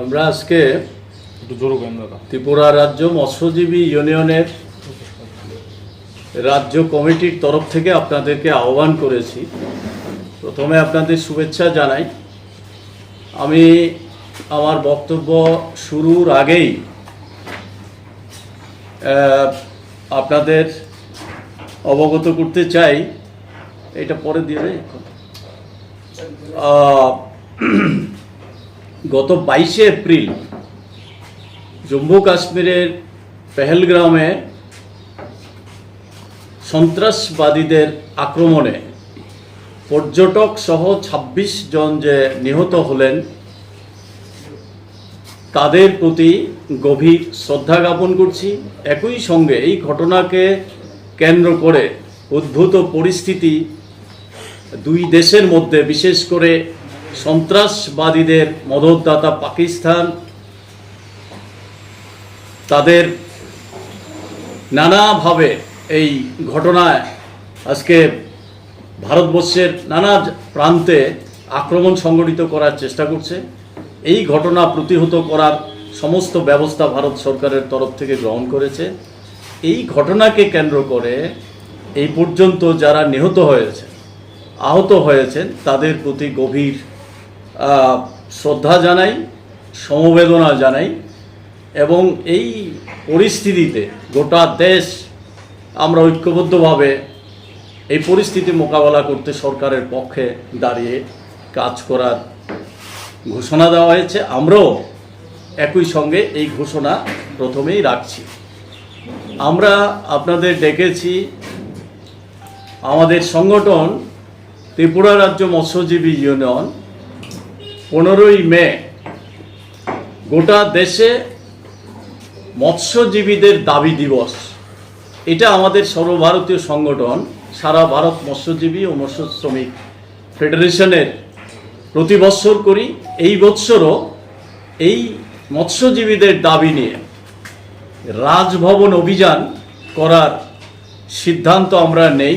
আমরা আজকে ত্রিপুরা রাজ্য মৎস্যজীবী ইউনিয়নের রাজ্য কমিটির তরফ থেকে আপনাদেরকে আহ্বান করেছি। প্রথমে আপনাদের শুভেচ্ছা জানাই। আমি আমার বক্তব্য শুরুর আগেই আপনাদের অবগত করতে চাই, এটা পরে দিয়ে গত বাইশে এপ্রিল জম্মু কাশ্মীরের পেহেলগ্রামে সন্ত্রাসবাদীদের আক্রমণে পর্যটক সহ ২৬ জন যে নিহত হলেন, তাদের প্রতি গভীর শ্রদ্ধা জ্ঞাপন করছি। একই সঙ্গে এই ঘটনাকে কেন্দ্র করে উদ্ভূত পরিস্থিতি দুই দেশের মধ্যে, বিশেষ করে সন্ত্রাসবাদীদের মদতদাতা পাকিস্তান, তাদের নানাভাবে এই ঘটনায় আজকে ভারতবর্ষের নানা প্রান্তে আক্রমণ সংগঠিত করার চেষ্টা করছে। এই ঘটনা প্রতিহত করার সমস্ত ব্যবস্থা ভারত সরকারের তরফ থেকে গ্রহণ করেছে। এই ঘটনাকে কেন্দ্র করে এই পর্যন্ত যারা নিহত হয়েছে, আহত হয়েছেন, তাদের প্রতি গভীর শ্রদ্ধা জানাই, সমবেদনা জানাই এবং এই পরিস্থিতিতে গোটা দেশ আমরা ঐক্যবদ্ধভাবে এই পরিস্থিতি মোকাবেলা করতে সরকারের পক্ষে দাঁড়িয়ে কাজ করার ঘোষণা দেওয়া হয়েছে। আমরাও একই সঙ্গে এই ঘোষণা প্রথমেই রাখছি। আমরা আপনাদের ডেকেছি আমাদের সংগঠন ত্রিপুরা রাজ্য মৎস্যজীবী ইউনিয়ন, পনেরোই মে, গোটা দেশে মৎস্যজীবীদের দাবি দিবস। এটা আমাদের সর্বভারতীয় সংগঠন, সারা ভারত মৎস্যজীবী ও মৎস্য শ্রমিক ফেডারেশনের প্রতি বৎসর করি। এই বৎসরও এই মৎস্যজীবীদের দাবি নিয়ে রাজভবন অভিযান করার সিদ্ধান্ত আমরা নেই।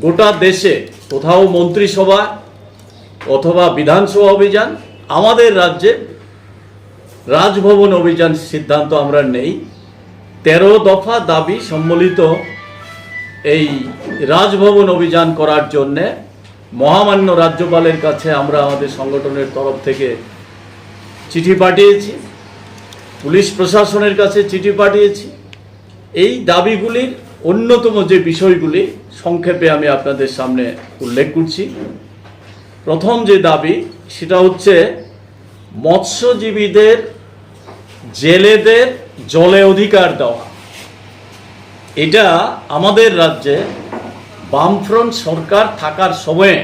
গোটা দেশে কোথাও মন্ত্রিসভা অথবা বিধানসভা অভিযান, আমাদের রাজ্যে রাজভবন অভিযান সিদ্ধান্ত আমরা নেই। তেরো দফা দাবি সম্মিলিত এই রাজভবন অভিযান করার জন্যে মহামান্য রাজ্যপালের কাছে আমরা আমাদের সংগঠনের তরফ থেকে চিঠি পাঠিয়েছি। পুলিশ প্রশাসনের কাছে চিঠি পাঠিয়েছি। এই দাবিগুলির অন্যতম যে বিষয়গুলি, সংক্ষেপে আমি আপনাদের সামনে উল্লেখ করছি। প্রথম যে দাবি, সেটা হচ্ছে মৎস্যজীবীদের জেলেদের জলে অধিকার দেওয়া। এটা আমাদের রাজ্যে বামফ্রন্ট সরকার থাকার সময়ে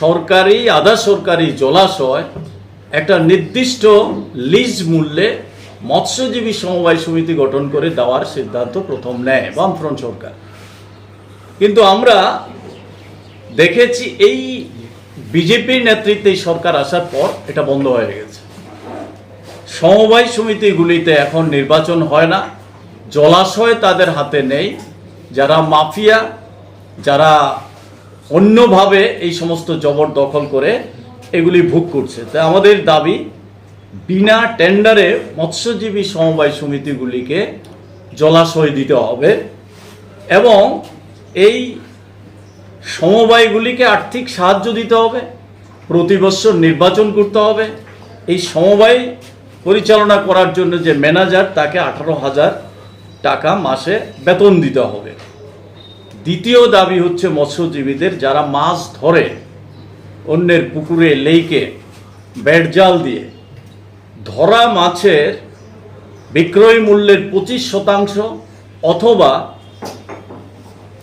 সরকারি, আধা সরকারি জলাশয় একটা নির্দিষ্ট লিজ মূল্যে মৎস্যজীবী সমবায় সমিতি গঠন করে দেওয়ার সিদ্ধান্ত প্রথম নেয় বামফ্রন্ট সরকার। কিন্তু আমরা দেখেছি এই বিজেপির নেতৃত্বে সরকার আসার পর এটা বন্ধ হয়ে গেছে। সমবায় সমিতিগুলিতে এখন নির্বাচন হয় না, জলাশয় তাদের হাতে নেই, যারা মাফিয়া, যারা অন্যভাবে এই সমস্ত জবরদখল করে এগুলি ভোগ করছে। তাই আমাদের দাবি, বিনা টেন্ডারে মৎস্যজীবী সমবায় সমিতিগুলিকে জলাশয় দিতে হবে এবং এই সমবায়গুলিকে আর্থিক সাহায্য দিতে হবে, প্রতি বছর নির্বাচন করতে হবে। এই সমবায় পরিচালনা করার জন্য যে ম্যানেজার, তাকে আঠারো হাজার টাকা মাসে বেতন দিতে হবে। দ্বিতীয় দাবি হচ্ছে মৎস্যজীবীদের যারা মাছ ধরে অন্যের পুকুরে লেইকে ব্যাট বেড়জাল দিয়ে ধরা মাছের বিক্রয় মূল্যের পঁচিশ শতাংশ অথবা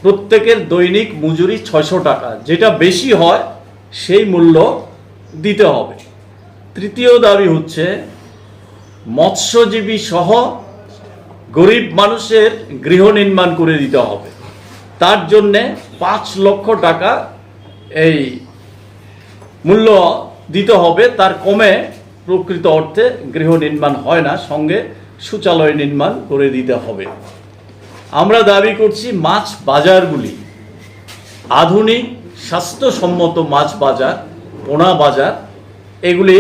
প্রত্যেকের দৈনিক মজুরি ছয়শো টাকা। যেটা বেশি হয়, সেই মূল্য দিতে হবে। তৃতীয় দাবি হচ্ছে, মৎস্যজীবী সহ গরিব মানুষের গৃহ নির্মাণ করে দিতে হবে। তার জন্যে পাঁচ লক্ষ টাকা এই মূল্য দিতে হবে, তার কমে প্রকৃত অর্থে গৃহ নির্মাণ হয় না, সঙ্গে শৌচালয় নির্মাণ করে দিতে হবে। আমরা দাবি করছি মাছ বাজারগুলি আধুনিক, স্বাস্থ্যসম্মত মাছ বাজার, পোনা বাজার, এগুলি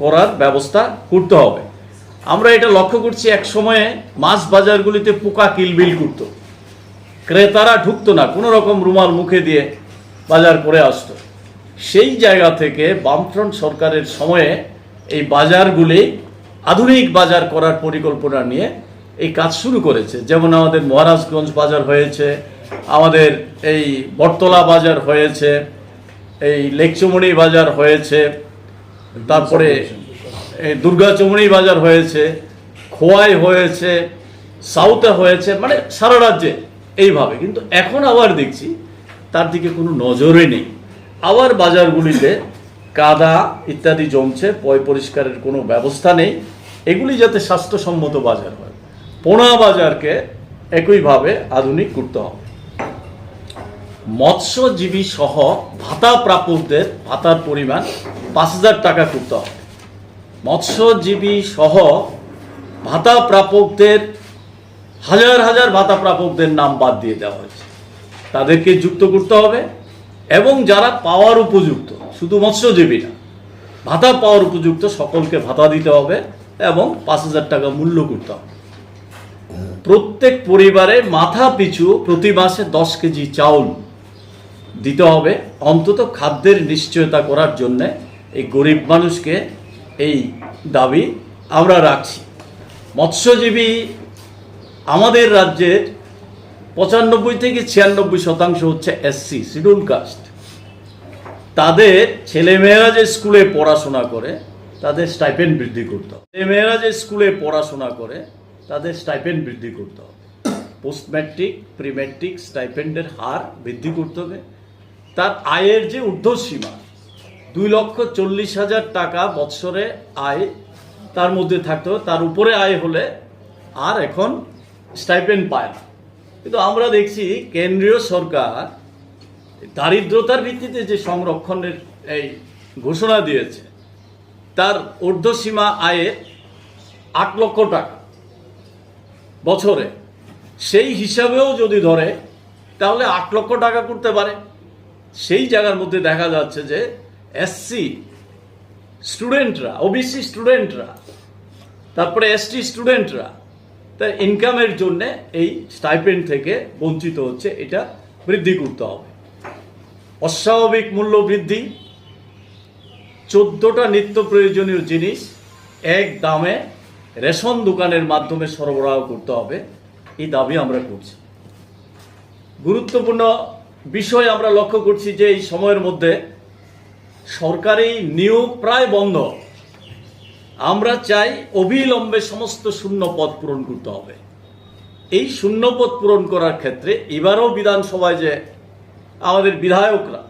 করার ব্যবস্থা করতে হবে। আমরা এটা লক্ষ্য করছি এক সময়ে মাছ বাজারগুলিতে পোকা কিলবিল করত। ক্রেতারা ঢুকতো না, কোনো রকম রুমাল মুখে দিয়ে বাজার করে আসতো। সেই জায়গা থেকে বামফ্রন্ট সরকারের সময়ে এই বাজারগুলি আধুনিক বাজার করার পরিকল্পনা নিয়ে এই কাজ শুরু করেছে। যেমন আমাদের মহারাজগঞ্জ বাজার হয়েছে, আমাদের এই বটতলা বাজার হয়েছে, এই লেকচুমনি বাজার হয়েছে, তারপরে এই দুর্গাচমনি বাজার হয়েছে, খোয়াই হয়েছে, সাউথে হয়েছে মানে সারা রাজ্যে এইভাবে। কিন্তু এখন আবার দেখছি, তার দিকে কোনো নজরই নেই। আবার বাজারগুলিতে কাদা ইত্যাদি জমছে, পয় পরিষ্কারের কোনো ব্যবস্থা নেই। এগুলি যাতে স্বাস্থ্যসম্মত বাজার হয়। পোনা বাজারকে একইভাবে আধুনিক করতে হবে। মৎস্যজীবী সহ ভাতা প্রাপকদের ভাতার পরিমাণ পাঁচ হাজার টাকা করতে হবে। মৎস্যজীবী সহ ভাতা প্রাপকদের হাজার হাজার ভাতা প্রাপকদের নাম বাদ দিয়ে দেওয়া হয়েছে। তাদেরকে যুক্ত করতে হবে। এবং যারা পাওয়ার উপযুক্ত, শুধু মৎস্যজীবী না, ভাতা পাওয়ার উপযুক্ত সকলকে ভাতা দিতে হবে এবং পাঁচ হাজার টাকা মূল্য করতে হবে। প্রত্যেক পরিবারে মাথা পিছু প্রতি মাসে দশ কেজি চাউল দিতে হবে। অন্তত খাদ্যের নিশ্চয়তা করার জন্য এই গরিব মানুষকে এই দাবি আমরা রাখছি। মৎস্যজীবী আমাদের রাজ্যের পঁচানব্বই থেকে ছিয়ানব্বই শতাংশ হচ্ছে এসসি, শিডিউল কাস্ট। তাদের ছেলেমেয়েরা যে স্কুলে পড়াশোনা করে, তাদের স্টাইপেন্ড বৃদ্ধি করতে হবে। ছেলেমেয়েরা যে স্কুলে পড়াশোনা করে, তাদের স্টাইপেন্ড বৃদ্ধি করতে হবে। পোস্ট ম্যাট্রিক প্রি ম্যাট্রিক স্টাইপেন্ডের হার বৃদ্ধি করতে হবে। তার আয়ের যে ঊর্ধ্বসীমা, দুই লক্ষ চল্লিশ হাজার টাকা বৎসরে আয় তার মধ্যে থাকতে হবে। তার উপরে আয় হলে আর এখন স্টাইপেন্ড পায় না। কিন্তু আমরা দেখছি কেন্দ্রীয় সরকার দারিদ্রতার ভিত্তিতে যে সংরক্ষণের এই ঘোষণা দিয়েছে, তার ঊর্ধ্বসীমা আয়ে আট লক্ষ টাকা বছরে। সেই হিসাবেও যদি ধরে, তাহলে আট লক্ষ টাকা করতে পারে। সেই জায়গার মধ্যে দেখা যাচ্ছে যে এসসি স্টুডেন্টরা, ওবিসি স্টুডেন্টরা, তারপরে এসটি স্টুডেন্টরা তার ইনকামের জন্য এই স্টাইপেন্ড থেকে বঞ্চিত হচ্ছে, এটা বৃদ্ধি করতে হবে। অস্বাভাবিক মূল্য বৃদ্ধি, চোদ্দোটা নিত্য প্রয়োজনীয় জিনিস এক দামে রেশন দোকানের মাধ্যমে সরবরাহ করতে হবে, এই দাবি আমরা করছি। গুরুত্বপূর্ণ বিষয় আমরা লক্ষ্য করছি যে এই সময়ের মধ্যে সরকারি নিয়োগ প্রায় বন্ধ। আমরা চাই অবিলম্বে সমস্ত শূন্য পদ পূরণ করতে হবে। এই শূন্য পদ পূরণ করার ক্ষেত্রে এবারও বিধানসভায় যে আমাদের বিধায়করা,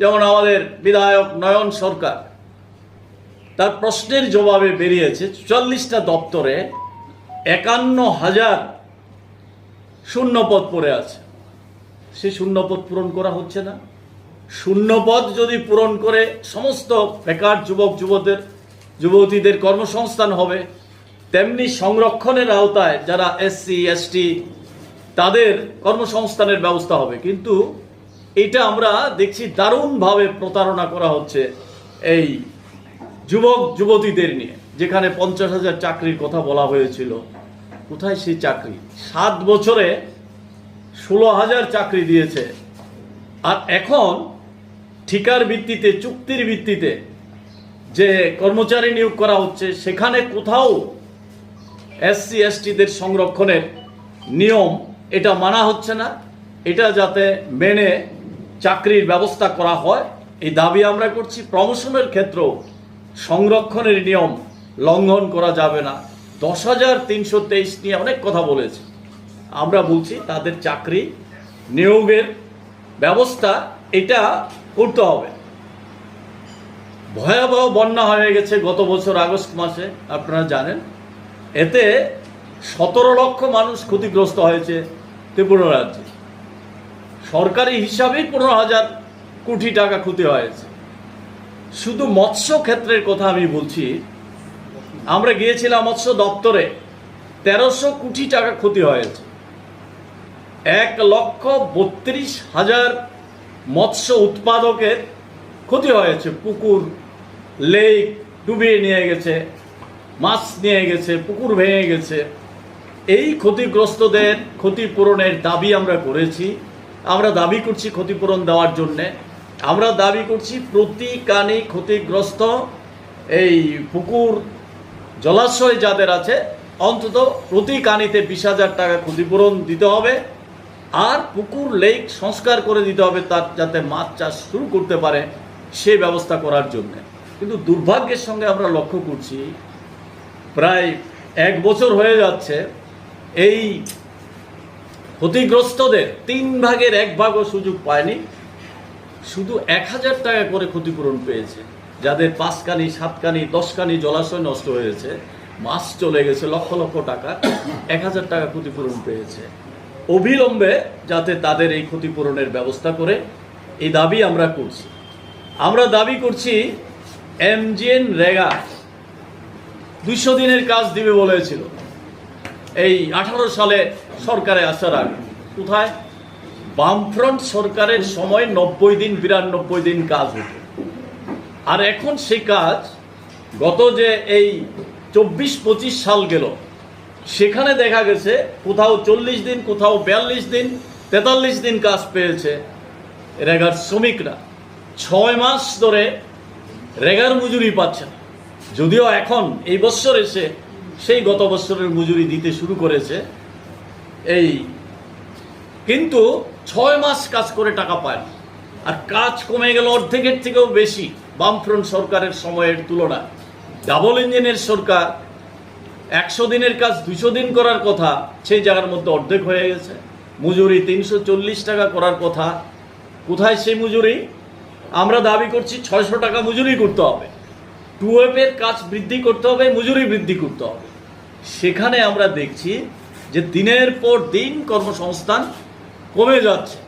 যেমন আমাদের বিধায়ক নয়ন সরকার, তার প্রশ্নের জবাবে বেরিয়েছে, চুয়াল্লিশটা দপ্তরে একান্ন হাজার শূন্যপদ পড়ে আছে। সে শূন্যপদ পূরণ করা হচ্ছে না। শূন্যপদ যদি পূরণ করে সমস্ত বেকার যুবক যুবকদের যুবতীদের কর্মসংস্থান হবে, তেমনি সংরক্ষণের আওতায় যারা এসসি এসটি তাদের কর্মসংস্থানের ব্যবস্থা হবে। কিন্তু এটা আমরা দেখছি দারুণভাবে প্রতারণা করা হচ্ছে এই যুবক, যুবতীদের নিয়ে, যেখানে পঞ্চাশ হাজার চাকরির কথা বলা হয়েছিল। কোথায় সেই চাকরি? সাত বছরে ষোলো হাজার চাকরি দিয়েছে। আর এখন ঠিকার ভিত্তিতে, চুক্তির ভিত্তিতে যে কর্মচারী নিয়োগ করা হচ্ছে, সেখানে কোথাও এসসি এসটিদের সংরক্ষণের নিয়ম এটা মানা হচ্ছে না। এটা যাতে মেনে চাকরির ব্যবস্থা করা হয়, এই দাবি আমরা করছি। প্রমোশনের ক্ষেত্রেও সংরক্ষণের নিয়ম লঙ্ঘন করা যাবে না। দশ হাজার তিনশো তেইশ নিয়ে অনেক কথা বলেছে। আমরা বলছি তাদের চাকরি নিয়োগের ব্যবস্থা এটা করতে হবে। ভয়াবহ বন্যা হয়ে গেছে গত বছর আগস্ট মাসে, আপনারা জানেন। এতে সতেরো লক্ষ মানুষ ক্ষতিগ্রস্ত হয়েছে ত্রিপুরা রাজ্যে। সরকারি হিসাবেই পনেরো হাজার কোটি টাকা ক্ষতি হয়েছে। শুধু মৎস্য ক্ষেত্রের কথা আমি বলছি, আমরা গিয়েছিলাম মৎস্য দপ্তরে, তেরোশো কোটি টাকা ক্ষতি হয়েছে। এক লক্ষ বত্রিশ হাজার মৎস্য উৎপাদকের ক্ষতি হয়েছে পুকুর লেক ডুবিয়ে নিয়ে গেছে, মাছ নিয়ে গেছে, পুকুর ভেঙে গেছে। এই ক্ষতিগ্রস্তদের ক্ষতিপূরণের দাবি আমরা করেছি। আমরা দাবি করছি ক্ষতিপূরণ দেওয়ার জন্যে। আমরা দাবি করছি প্রতি কানে ক্ষতিগ্রস্ত এই পুকুর জলাশয় যাদের আছে, অন্তত প্রতি কানিতে বিশ হাজার টাকা ক্ষতিপূরণ দিতে হবে। আর পুকুর, লেক সংস্কার করে দিতে হবে তার, যাতে মাছ চাষ শুরু করতে পারে সে ব্যবস্থা করার জন্য। কিন্তু দুর্ভাগ্যের সঙ্গে আমরা লক্ষ্য করছি, প্রায় এক বছর হয়ে যাচ্ছে, এই ক্ষতিগ্রস্তদের তিন ভাগের এক ভাগও সুযোগ পায়নি, শুধু এক হাজার টাকা করে ক্ষতিপূরণ পেয়েছে, যাদের পাঁচকানি সাতকানি দশকানি জলাশয় নষ্ট হয়েছে মাছ চলে গেছে, লক্ষ লক্ষ টাকা, এক হাজার টাকা ক্ষতিপূরণ পেয়েছে। অবিলম্বে যাতে তাদের এই ক্ষতিপূরণের ব্যবস্থা করে, এই দাবি আমরা করছি। আমরা দাবি করছি এমজিএন রেগা দুইশো দিনের কাজ দিবে বলেছিল। এই আঠারো সালে সরকারে আসার আগে। কোথায়? বামফ্রন্ট সরকারের সময় নব্বই দিন, বিরানব্বই দিন কাজ হতো। আর এখন সেই কাজ গত যে এই চব্বিশ পঁচিশ সাল গেল, সেখানে দেখা গেছে কোথাও চল্লিশ দিন, কোথাও বিয়াল্লিশ দিন, তেতাল্লিশ দিন কাজ পেয়েছে রেগার শ্রমিকরা। ছয় মাস ধরে রেগার মজুরি পাচ্ছে না। যদিও এখন এই বছর এসে সেই গত বছরের মজুরি দিতে শুরু করেছে, এই কিন্তু ছয় মাস কাজ করে টাকা পায় না। আর কাজ কমে গেল অর্ধেকের থেকেও বেশি বামফ্রন্ট সরকারের সময়ের তুলনায়। ডাবল ইঞ্জিনের সরকার একশো দিনের কাজ দুশো দিন করার কথা, সেই জায়গার মধ্যে অর্ধেক হয়ে গেছে। মজুরি তিনশো চল্লিশ টাকা করার কথা। কোথায় সেই মজুরি? আমরা দাবি করছি ছয়শো টাকা মজুরি করতে হবে। টুয়েপের কাজ বৃদ্ধি করতে হবে, মজুরি বৃদ্ধি করতে হবে। সেখানে আমরা দেখছি যে দিনের পর দিন কর্মসংস্থান কমে যাচ্ছে।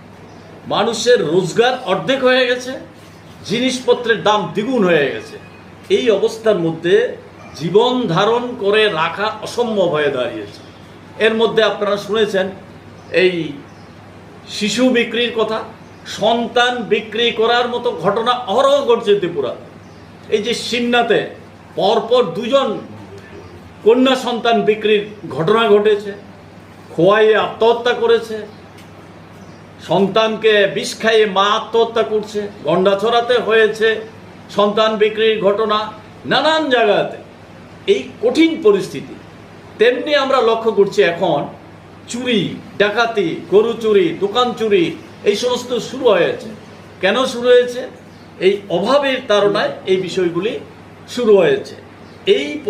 মানুষের রোজগার অর্ধেক হয়ে গেছে, জিনিসপত্রের দাম দ্বিগুণ হয়ে গেছে। এই অবস্থার মধ্যে জীবন ধারণ করে রাখা অসম্ভব হয়ে দাঁড়িয়েছে। এর মধ্যে আপনারা শুনেছেন এই শিশু বিক্রির কথা সন্তান বিক্রি করার মতো ঘটনা অহরহ ঘটছে ত্রিপুরা। এই যে সিন্নাতে পরপর দুজন কন্যা সন্তান বিক্রির ঘটনা ঘটেছে, খোয়াইয়ে আত্মহত্যা করেছে, সন্তানকে বিষ খাইয়ে মা আত্মহত্যা করছে, গন্ডাছড়াতে হয়েছে সন্তান বিক্রির ঘটনা নানান জায়গাতে। এই কঠিন পরিস্থিতি, তেমনি আমরা লক্ষ্য করছি এখন চুরি, ডাকাতি, গরু চুরি, দোকান চুরি এই সমস্ত শুরু হয়েছে। কেন শুরু হয়েছে? এই অভাবের তারণায় এই বিষয়গুলি শুরু হয়েছে। এই